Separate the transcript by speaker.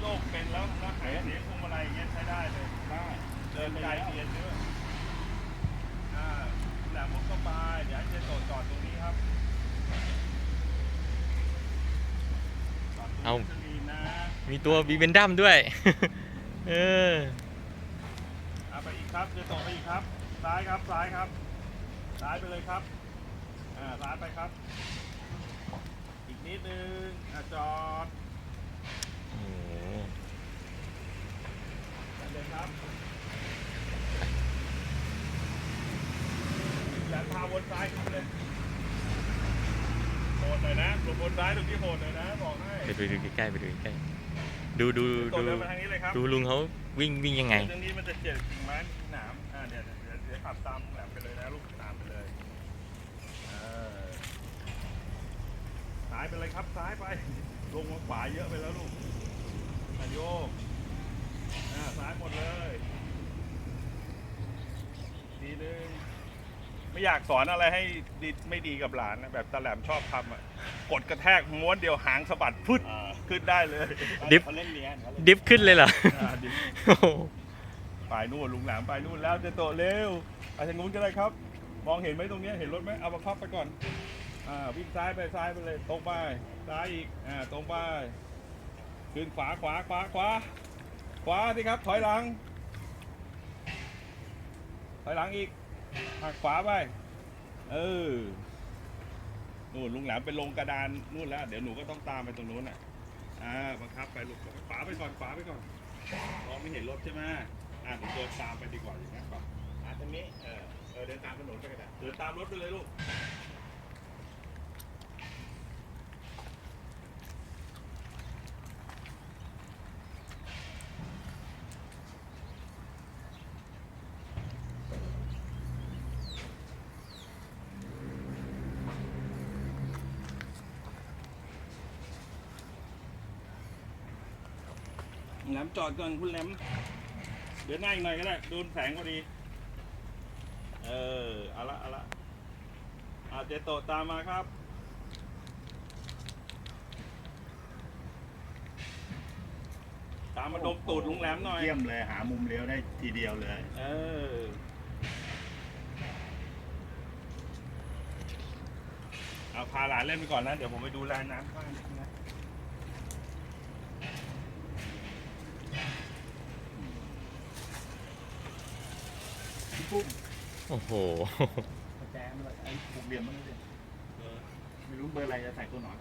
Speaker 1: โยกเป็นแล้วนะไขเสียงพวงมาลัยอย่างเงี้ยใช้ได้เลยได้เดินไกลเกียร์เยอะอ่าแหลมมุกสบายเดี๋ยวให้เจโตจอดตรงนี้ครับจอดตรง
Speaker 2: เอา
Speaker 1: สลีนนะ
Speaker 2: มีตัวบีเบนดัมด้วย เออ
Speaker 1: เอาไปอีกครับเจโตไปอีกครับซ้ายครับซ้ายครับซ้ายไปเลยครับอ่าซ้ายไปครับอีก นิดนึงอะจอด
Speaker 2: โอ้โห
Speaker 1: ไปเลยครับอย่าพาวนซ้ายขึ้นเลยโหดหน่อยนะหลบบนซ้ายตรงที่โหดหน่อยนะบอกให้
Speaker 2: ไปดูดูใกล้ๆไปดูใกล้ๆดูดู
Speaker 1: ตร
Speaker 2: ดู
Speaker 1: งเดินมาทางนี้เลยครับ
Speaker 2: ดูลุงเขาวิ่งวิ่งยังไง
Speaker 1: ตรงนี้มันจะเจ็บกิ่งไม้กิ่งหนามอ่าเดี๋ยวเดี๋ยวเดี๋ยวเดี๋ยวขับตามแหลมไปเลยนะลูกตามไปเลยเออ ซ้ายไปเลยครับซ้ายไป ลงมาขวาเยอะไปแล้วลูกนายโยกอ่าซ้ายหมดเลยดีนึงไม่อยากสอนอะไรให้ดีไม่ดีกับหลานนะแบบตาแหลมชอบทำอะกดกระแทกม้วนเดียวหางสะบัดพุดขึ้นได้เลย
Speaker 2: ดิฟ
Speaker 1: เขาเล่นเลี้ยนเขาเล่น
Speaker 2: ดิฟขึ้นเลยเหรอ
Speaker 1: อ่าดิฟ
Speaker 2: โอ้โห
Speaker 1: ไปนู่นลุงหลามไปนู่นแล้วเจะโตะเร็วไปทางนู้นก็ได้ครับ มองเห็นไหมตรงเนี้ยเห็นรถไหมเอามาพับไปก่อน อ่าวิ่งซ้ายไปซ้ายไปเลยตรงไปซ้ายอีกอ่าตรงไปขึ้นขวาขวาขวาขวาขวาสิครับถอยหลัง ถอยหลังอีกหักขวาไปเออนู่นลุงแหลมไปลงกระดานนู่นแล้ว เดี๋ยวหนูก็ต้องตามไปตรงนู้นอะอ่าบังคับไปลูกขวาไปก่อนขวาไปก่อนมองไม่เห็นรถใช่ไหมอะหนูเดินตามไปดีกว่าอย่างนั้นป่ะอะตรงนี้เออเดินตามถนนไปก็ได้เดินตามรถไปเลยลูก แหลมจอดก่อนคุณแหลม เดินหน้าอีกหน่อยก็ได้ โดนแสงพอดี เออเอาละเอาละอาเจโตะตามมาครับ ตามมาดมตูดลุงแหลมหน่อย
Speaker 3: เยี่ยมเลยหามุมเลี้ยวได้ทีเดียวเลย
Speaker 1: เออ เอาพาหลานเล่นไปก่อนนะ เดี๋ยวผมไปดูแลน้ำข้างนิด นึงนะ
Speaker 3: พี่ปุ้ม
Speaker 2: โอ้โห
Speaker 3: แจมเลยไอ้ผูกเหลี่ยมมันเลยไม่รู้เบอร์อะไรจะใส่ตัวหนอน